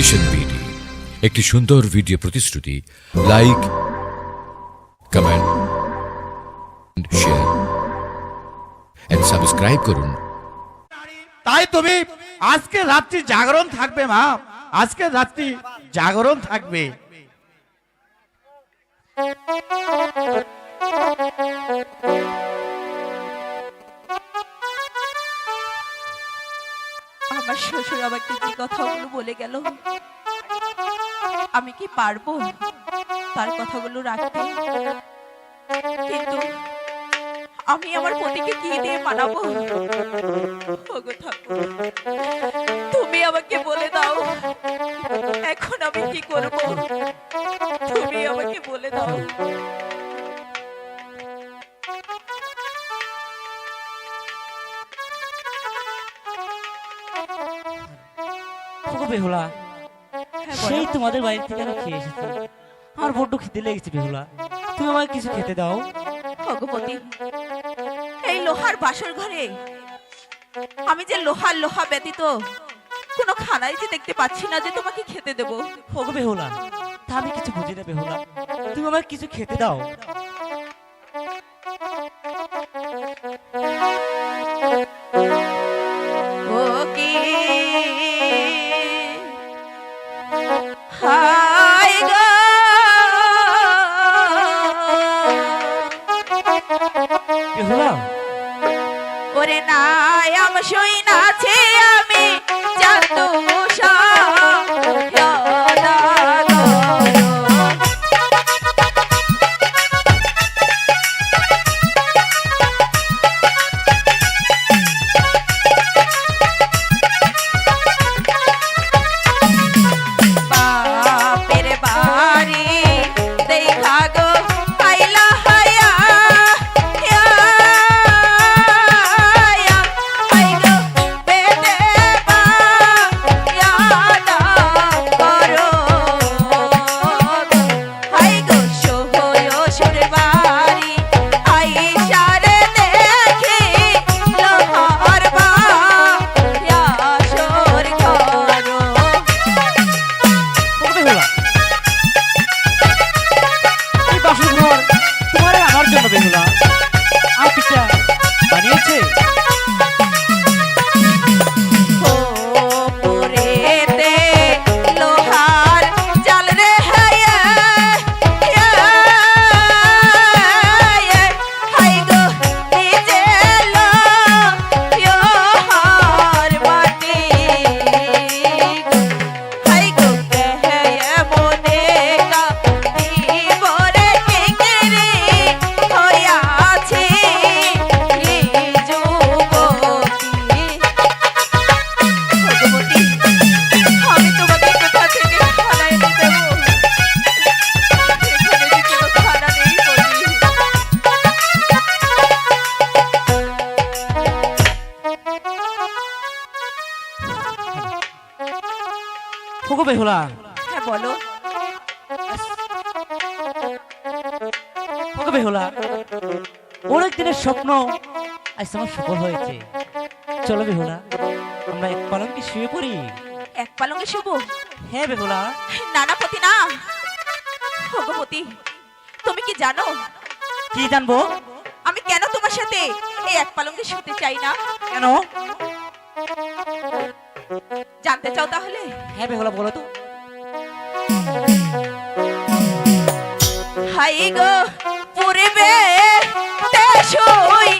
Vision BD একটি সুন্দর video প্রতিশ্রুতি like comment share and subscribe করুন। তাই তুমি আজকে রাত্রি জাগরণ থাকবে মা। আজকে রাত্রি জাগরণ থাকবে। আমার শ্বশুর আমাকে যে কথাগুলো বলে গেল। আমি কি পারব তার কথাগুলো রাখতে? কিন্তু আমি আমার পতিকে কি দিয়ে মানাবো? তুমি আমাকে বলে দাও, এখন আমি কি করব? তুমি আমাকে বলে দাও। ওগো বেহুলা। সেই তোমাদের বাড়ি থেকে আমি খেয়ে এসেছি। আমার বড্ড খেতে লেগেছে বেহুলা। তুমি আমাকে কিছু খেতে দাও। ভগবতী এই লোহার বাসর ঘরে আমি যে লোহার লোহা ব্যতীত কোনো খানাই যে দেখতে পাচ্ছি না যে তোমাকে খেতে দেবো। ওগো বেহুলা তা আমি কিছু বুঝি না বেহুলা। তুমি আমাকে কিছু খেতে দাও। বেহুলা হ্যাঁ বলো। ওগো বেহুলা অনেক দিনের স্বপ্ন আজ আমার সফল হয়েছে। চলো বেহুলা আমরা এক পালঙ্কে শুয়ে পড়ি। এক পালঙ্কে শুভ হ্যাঁ বেহুলা নানাপতি না ভগবতী তুমি কি জানো? কি জানব? আমি কেন তোমার সাথে এই এক পালঙ্কে শুতে চাই না? কেন? জানতে চাও তাহলে? হ্যাঁ বেহুলা বলো তো। হাই গো পূর্বে তেসই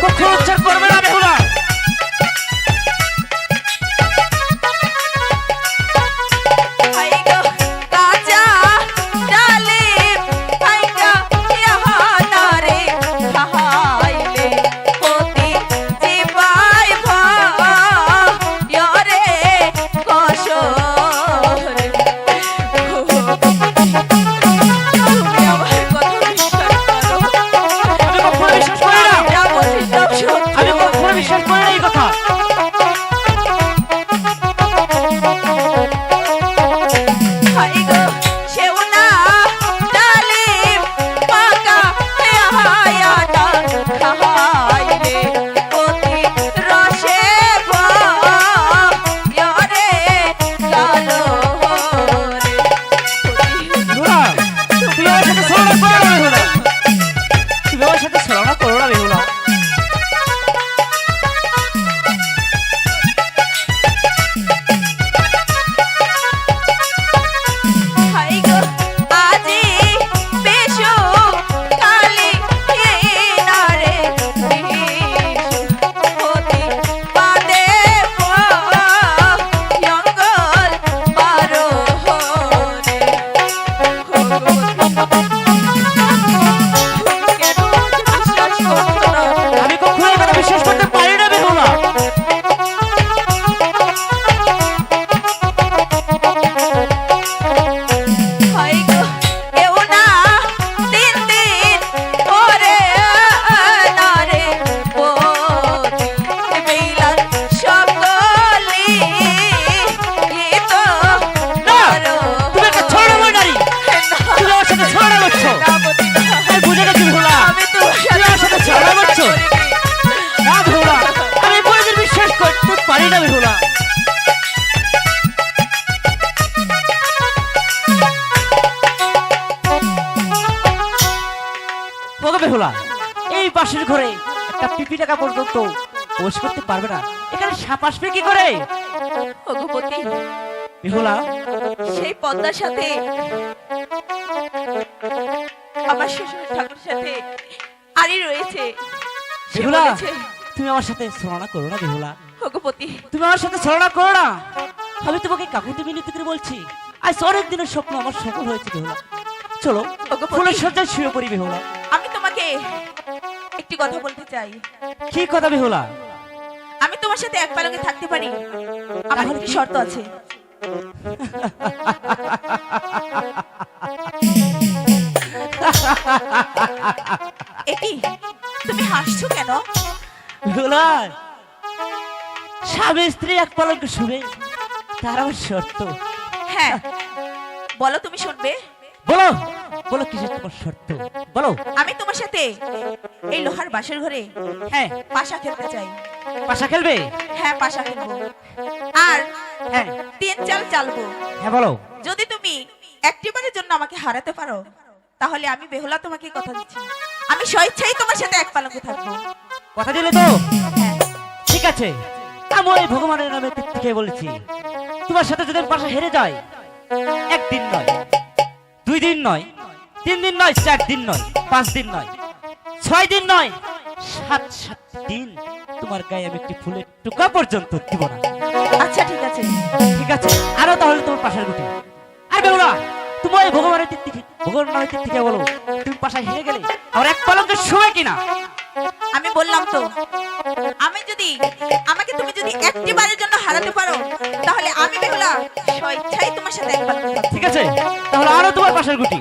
快冲 বাসের ঘরে। একটা পিপি টাকা পর্যন্ত বস করতে পারবে না। এখানে সাপ আসবে কি করে? বেহুলা। সেই পদ্মার সাথে আমার শ্বশুর ঠাকুর সাথে আরই রয়েছে। তুমি আমার সাথে ছলনা করো না বেহুলা। ভগবতী। তুমি আমার সাথে ছলনা করো না। আমি তোমাকে কাকুতি মিনতি করে বলছি। আজ অনেক দিনের স্বপ্ন আমার সফল হয়েছে বেহুলা। চলো। ফুলের সজ্জায় শুয়ে পড়ি বেহুলা। একটি কথা বলতে চাই। কি কথা বেহুলা? আমি তোমার সাথে এক পালকে থাকতে পারি? আমার কি শর্ত আছে? একি তুমি হাসছো কেন? বেহুলা স্বামী স্ত্রী এক পালঙ্কে শুবে তার আমার শর্ত। হ্যাঁ বলো তুমি শুনবে। বলো। বলো কিসের তোমার শর্ত? বলো। আমি তোমার সাথে এই লোহার বাসের ঘরে হ্যাঁ। পাশা খেলতে চাই। পাশা খেলবে? হ্যাঁ পাশা খেলব। আর হ্যাঁ। তিন চাল চালবো। হ্যাঁ বলো। যদি তুমি একটিবারের জন্য আমাকে হারাতে পারো তাহলে আমি বেহুলা তোমাকে কথা দিচ্ছি। আমি স্বেচ্ছাই তোমার সাথে এক পালকে থাকব। কথা দিলে তো? হ্যাঁ। ঠিক আছে। আমি ওই ভগবানের নামে থেকে বলেছি। তোমার সাথে যদি পাশা হেরে যাই একদিন নয় দুই দিন নয় তিন দিন নয় চার দিন নয় পাঁচ দিন নয় ছয় দিন নয় সাত সাত দিন তোমার গায়ে আমি একটি ফুলের টুকা পর্যন্ত দিব না। আচ্ছা ঠিক আছে। ঠিক আছে? আরও তাহলে তোমার পাশার গুটি আর বেউলা তুমি ওই ভগবানের দিক থেকে ভগবানের দিক থেকে বলো। তুমি পাশায় হেরে গেলে আমার এক পালকের সময় কিনা? আমি বললাম তো আমি যদি আমাকে তুমি যদি একটি বারের জন্য হারাতে পারো তাহলে আমি বেহুলা স্বেচ্ছাই তোমার সাথে এক ঠিক আছে? তাহলে আরও তোমার পাশার গুটি